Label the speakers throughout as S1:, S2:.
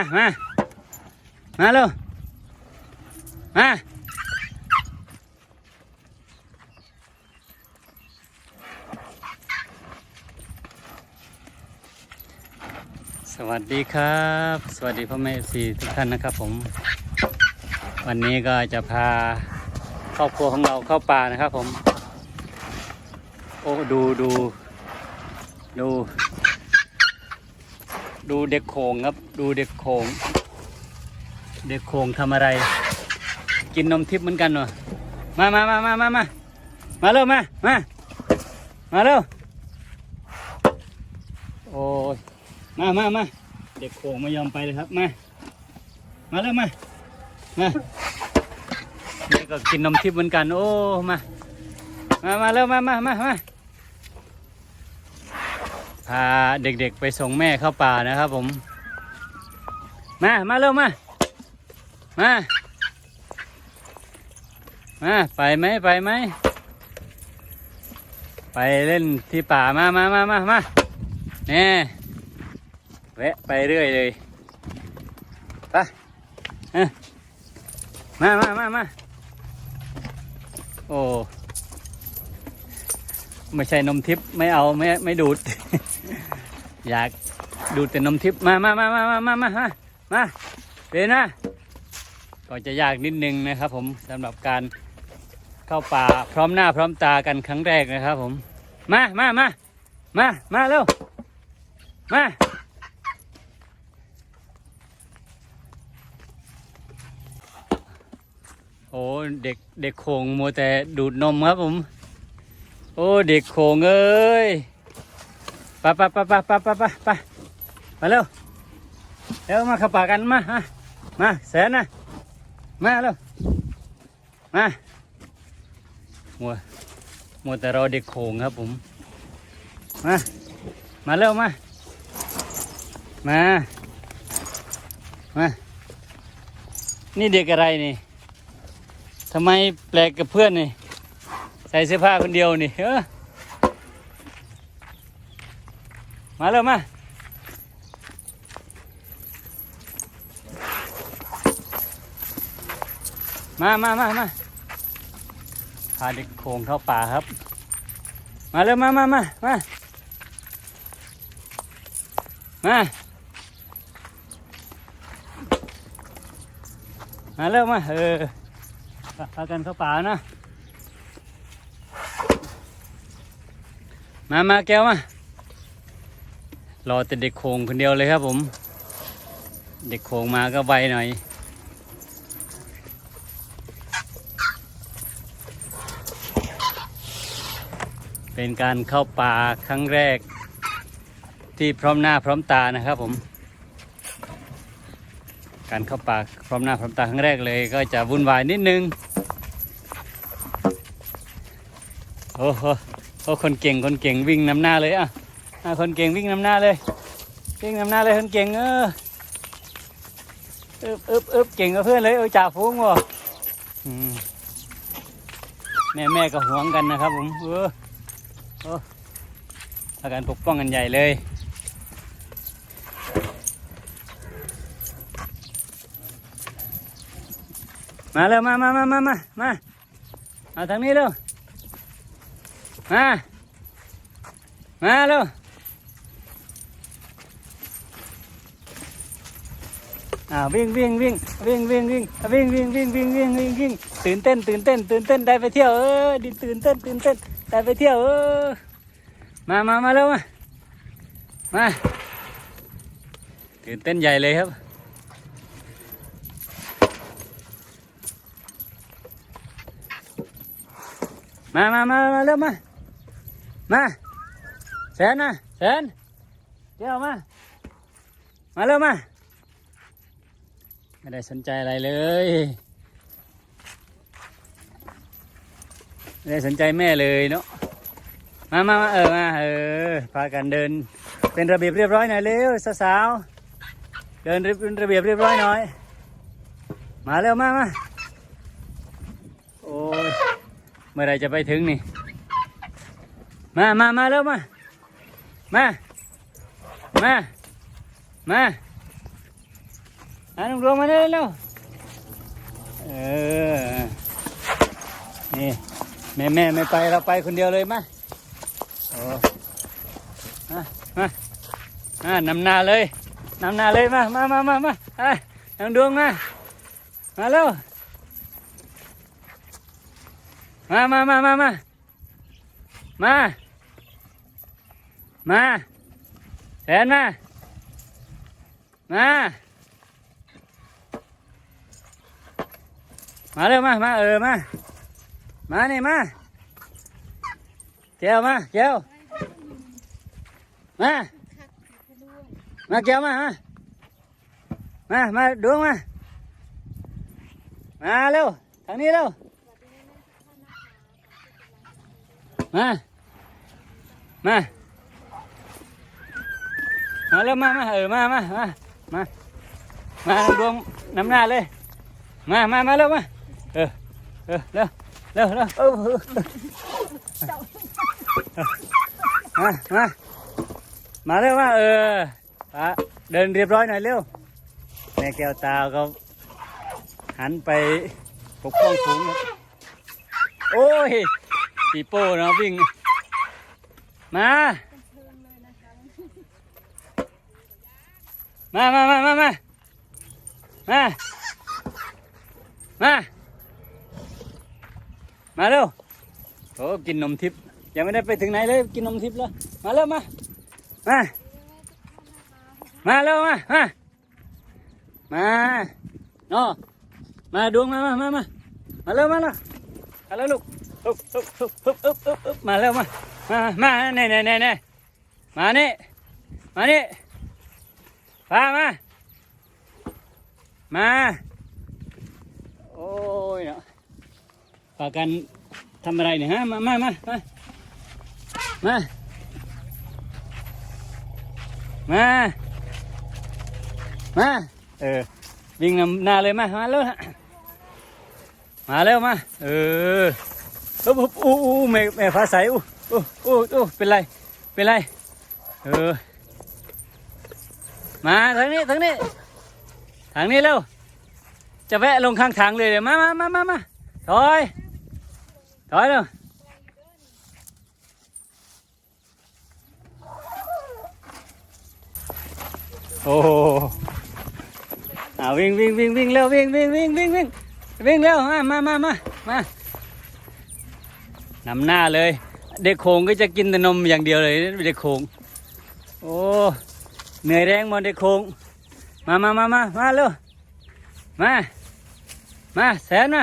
S1: มามามาเร็วมาสวัสดีครับ สวัสดีพ่อแม่สี่ทุกท่านนะครับผม วันนี้ก็จะพาครอบครัวของเราเข้าป่านะครับผมโอ้ดูดูดู ดูเด็กโขงครับ ดูเด็กโขงเด็กโขงทำอะไร กินนมทิพย์เหมือนกันเหรอมามามามามามามาเร็วมามามาเร็วโอ้ยมามามาเด็กโขงไม่ยอมไปเลยครับมามาเร็วมามานี่ก็กินนมทิพย์เหมือนกัน โอ้มามามาเร็วมามามามาพาเด็กๆไปส่งแม่เข้าป่านะครับผม มา มาเร็วมา มา มา ไปไหมไปไหม ไปเล่นที่ป่ามามามามามาแน่แวะไปเรื่อยเลยไปมามามามาโอ้ ไม่ใช่นมทิพย์ไม่เอาไม่ไม่ดูด อยากดูดแต่นมทิพย์มามามามามามามา มาเป็นนะก็จะยากนิดนึงนะครับ ผมสำหรับการเข้าป่าพร้อมหน้าพร้อมตากันครั้งแรกนะครับ ผม มามามามามาเร็วมาโอ้เด็กเด็กโขงมัวแต่ดูดนมครับผม โอ้เด็กโขงเอ้ยปไปไปไปไปไปไปไปมาเร็ว เร็วมาข้าป่ากันมามามาแสนนะมาเร็วมามัวมัวแต่รอเด็กโขงครับผม มามาเร็วมา มา มา นี่เด็กอะไรนี่ทำไมแปลกกับเพื่อนนี่ ใส่เสื้อผ้าคนเดียวนี่เออมาเร็วมา มามามามาพาเด็กโขงเข้าป่าครับ มาเร็วมามามามามามาเร็วมาเออพากันเข้าป่านะ มามาแก้วมารอแต่เด็กโขงคนเดียวเลยครับผม เด็กโขงมาก็ไวหน่อย เป็นการเข้าป่าครั้งแรก ที่พร้อมหน้าพร้อมตานะครับผม การเข้าป่าพร้อมหน้าพร้อมตาครั้งแรกเลย ก็จะวุ่นวายนิดนึงโอ้โหโอ้คนเก่งคนเก่งวิ่งนำหน้าเลยอะคนเก่งวิ่งนำหน้าเลยวิ่งนำหน้าเลยคนเก่งเอออึบอึบอึบเก่งกับเพื่อนเลยเออจ่าฟุ้งว่ะแม่แม่ก็หวงกันนะครับผมเออ อาการปกป้องกันใหญ่เลย มาเร็วมามามามามามาเอาทางนี้เร็ว มา มาเร็วอ่าวิ่งวิ่งวิ่งวิ่งวิ่งวิ่งวิ่งวิ่งวิ่งวิ่งวิ่งวิ่งวิ่งตื่นเต้นตื่นเต้นตื่นเต้นได้ไปเที่ยวเออดิตื่นเต้นตื่นเต้น ได้ไปเที่ยวมามามาเร็วมา มาตื่นเต้นใหญ่เลยครับ มามามามาเร็วมา มาแสนนะแสนเดี๋ยวมา มาเร็วมา ไม่ได้สนใจอะไรเลย ไม่ได้สนใจแม่เลยเนาะมามามาเออมาเออพากันเดิน เป็นระเบียบเรียบร้อยหน่อยเร็วสาวๆเดินเป็นระเบียบเรียบร้อยหน่อย มาเร็วมามาโอ้ยเมื่อไรจะไปถึงนี่ มามามาเร็วมา มามามาอะน้องดวงมาเร็วเร็วเออนี่ แม่แม่ไม่ไปเราไปคนเดียวเลยมาโอ้มามาอ่านำนาเลยนำนาเลยมามามามามาอะน้องดวงมามาเร็วมามามามามามามาแสนมามามาเร็วมามาเออมา มานี่มาแก้วมาแก้วมามาแก้วมามามามาดวงมามาเร็วทางนี้เร็วมามามาเร็วมามาเออมามามามามาดวงน้ำหน้าเลยมามามาเร็วมาเออเออเร็ว เร็วเร็วเออเออมามามาเร็วมาเอออะเดินเรียบร้อยหน่อยเร็วแม่แก้วตาก็หันไปปกป้องฝูงครับโอ้ยปีโป้เนาะวิ่ง มา มามามามามามา มาเร็วโอ้กินนมทิพย์ยังไม่ได้ไปถึงไหนเลยกินนมทิพย์แล้วมาเร็วมามามาเร็วมามามาเนาะมาดวงมามามามามาเร็วมาเร็วมาเร็วลูกฮึบฮึบฮึบฮึบฮึบฮึบฮึบมาเร็วมามามาเน่เน่เน่เน่มาเนี่มาเนี่พามามาโอ้ยเนาะ ปากันทำอะไรเนี่ยฮะ มามามามามามามาเออวิ่งนำหน้าเลยมา มาเร็วฮะมาเร็วมา เอออุ๊บอุ๊บอู้อู้แม่แม่ฟ้าใสอู้อู้อู้อู้เป็นไร เป็นไร เออ มาทางนี้ทางนี้ ทางนี้เร็ว จะแวะลงข้างทางเลยเดี๋ยวมามามามามาถอย ถอยเร็วโอ้โหอ่าวิ่งวิ่งวิ่งวิ่งเร็ววิ่งวิ่งวิ่งวิ่งวิ่งวิ่งเร็วมามามามา มานำหน้าเลย เด็กโขงก็จะกินแต่นมอย่างเดียวเลยเด็กโขงโอ้เหนื่อยแรงหมดเด็กโขงมามามามามาเร็วมา มาแสนมา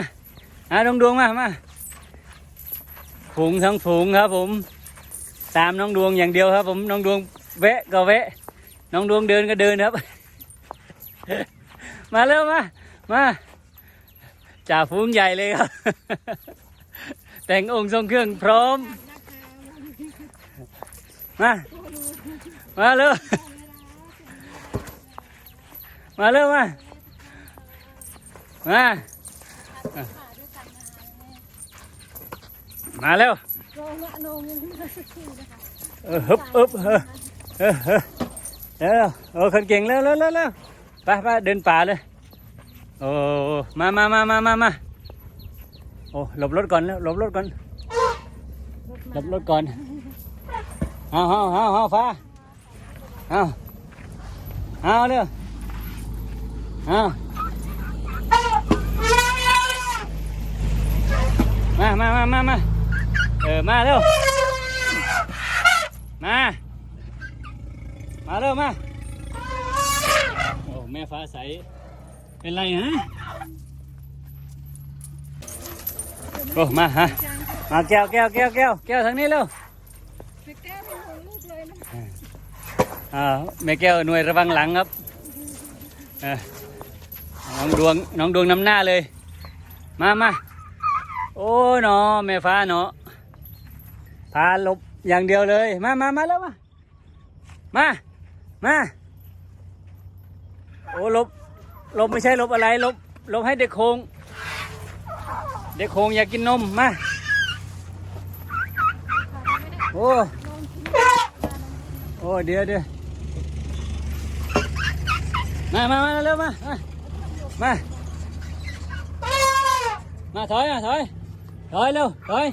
S1: อาดวงดวงมามา ฝูงทั้งฝูงครับผม ตามน้องดวงอย่างเดียวครับ ผมน้องดวงแวะก็แวะ น้องดวงเดินก็เดินครับ มาเร็วมามาจ่าฝูงใหญ่เลยครับ แต่งองค์ทรงเครื่องพร้อม มา มาเร็ว มาเร็วมา มา มาเร็ว
S2: โรงละโรงยังไม่ได้สักทีนะคะ
S1: เออฮึบฮึบเออเออเออเร็วโอ้คนเก่งเร็วเร็วเร็วเร็วไปไปเดินป่าเลยโอ้มามามามามามาโอ้หลบรถก่อนแล้วหลบรถก่อนหลบรถก่อนเอาเอาเอาเอาฟ้าเอาเอาเร็วเอามามามามามา เออ มาเร็ว มา มาเร็วมา โอ้แม่ฟ้าใส เป็นไรฮะ โอ้ มาฮะ มาแก้วแก้วแก้วแก้วแก้วทางนี้เร็ว
S2: ไปแก้เป็นคนลูกเลยนะ
S1: อ่าแม่แก้วหน่วยระวังหลังครับเออน้องดวงน้องดวงนำหน้าเลย มามาโอ้ยเนาะแม่ฟ้าเนาะ พาหลบอย่างเดียวเลย มามามาแล้วมา มา มา โอ้ลบ ลบไม่ใช่ลบอะไรลบ ลบให้เด็กโคง เด็กโคงอยากกินนม มา โอ้ โอ้เดี๋ยวเดี๋ยวมา มา มาเร็วมา มา มามาถอยมาถอยถอยเร็วถอย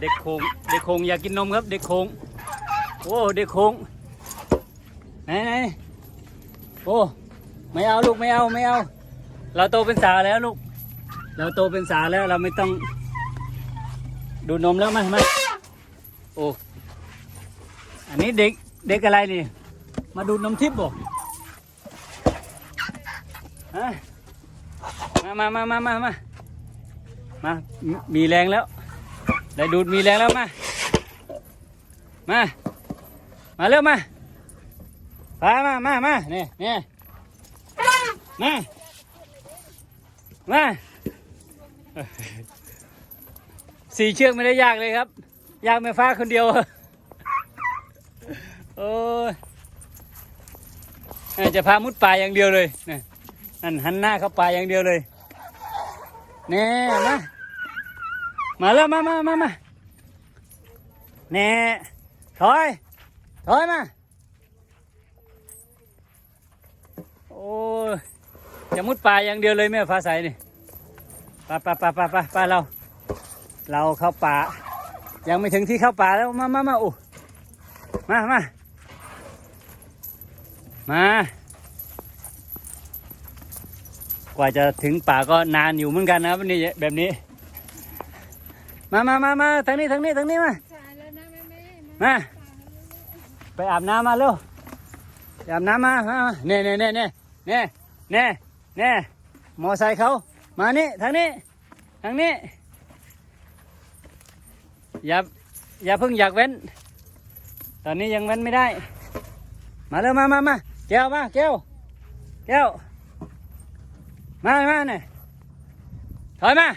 S1: เด็กโคงเด็กโคงอยากกินนมครับ เด็กโคงโอ้เด็กโคงไหนไหนโอ้ไม่เอาลูกไม่เอาไม่เอา เราโตเป็นสาวแล้วลูก เราโตเป็นสาวแล้วเราไม่ต้อง ดูนมแล้วมามาโอ้อันนี้เด็กเด็กอะไรนี่ มาดูนมทิพย์บ่ฮะมามามามามามามา มีแรงแล้ว ได้ดูดมีแรงแล้วมา มา มาเร็วมาไปมา มา มาเนี่ยเนี่ยมา มาสี่เชือกไม่ได้ยากเลยครับ ยากแม่ฟ้าคนเดียว โอ้ยเอ้ยจะพามุดป่าอย่างเดียวเลยนั่นหันหน้าเข้าป่าอย่างเดียวเลย เน่มา มาแล้วมามามามาเน่ถอย ถอยมา โอ้ยจะมุดป่าอย่างเดียวเลยแม่ฟ้าใสนี่ไปไปไปไปไปไปเรา เราเข้าป่า ยังไม่ถึงที่เข้าป่าแล้วมามามาโอ้มามามา กว่าจะถึงป่าก็นานอยู่เหมือนกันนะครับนี่แบบนี้ มามามามาทางนี้ทางนี้ทางนี้มา
S2: สายแล้วนะแม่แม่
S1: มาไปอาบน้ำมาเร็วไปอาบน้ำมามามาเน่เน่เน่เน่เน่เน่เน่มอไซค์เขามานี่ทางนี้ทางนี้อย่าอย่าเพิ่งอยากเว้น ตอนนี้ยังเว้นไม่ได้ มาเร็วมามามาแก้วมาแก้วแก้วมามาเนี่ยถอยมา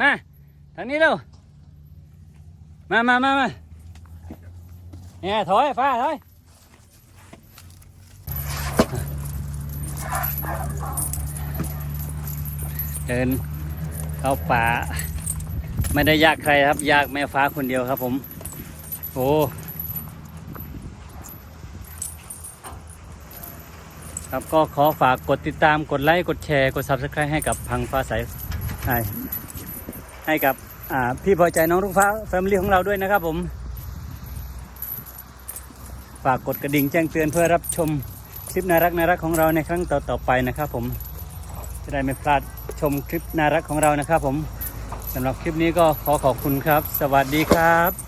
S1: มาทางนี้เร็วมามามามาเนี่ยถอยฟ้าถอยเดินเข้าป่า ไม่ได้ยากใครครับ ยากแม่ฟ้าคนเดียวครับผม โอ้ครับก็ขอฝากกดติดตามกดไลค์ กดแชร์ กด subscribe ให้กับพังฟ้าใส ให้กับพี่พอใจน้องรุ่งฟ้าแฟมิลี่ของเราด้วยนะครับผม ฝากกดกระดิ่งแจ้งเตือนเพื่อรับชมคลิปน่ารักน่ารักของเราในครั้งต่อๆไปนะครับผมจะได้ไม่พลาดชมคลิปน่ารักของเรานะครับผมสำหรับคลิปนี้ก็ขอขอบคุณครับ สวัสดีครับ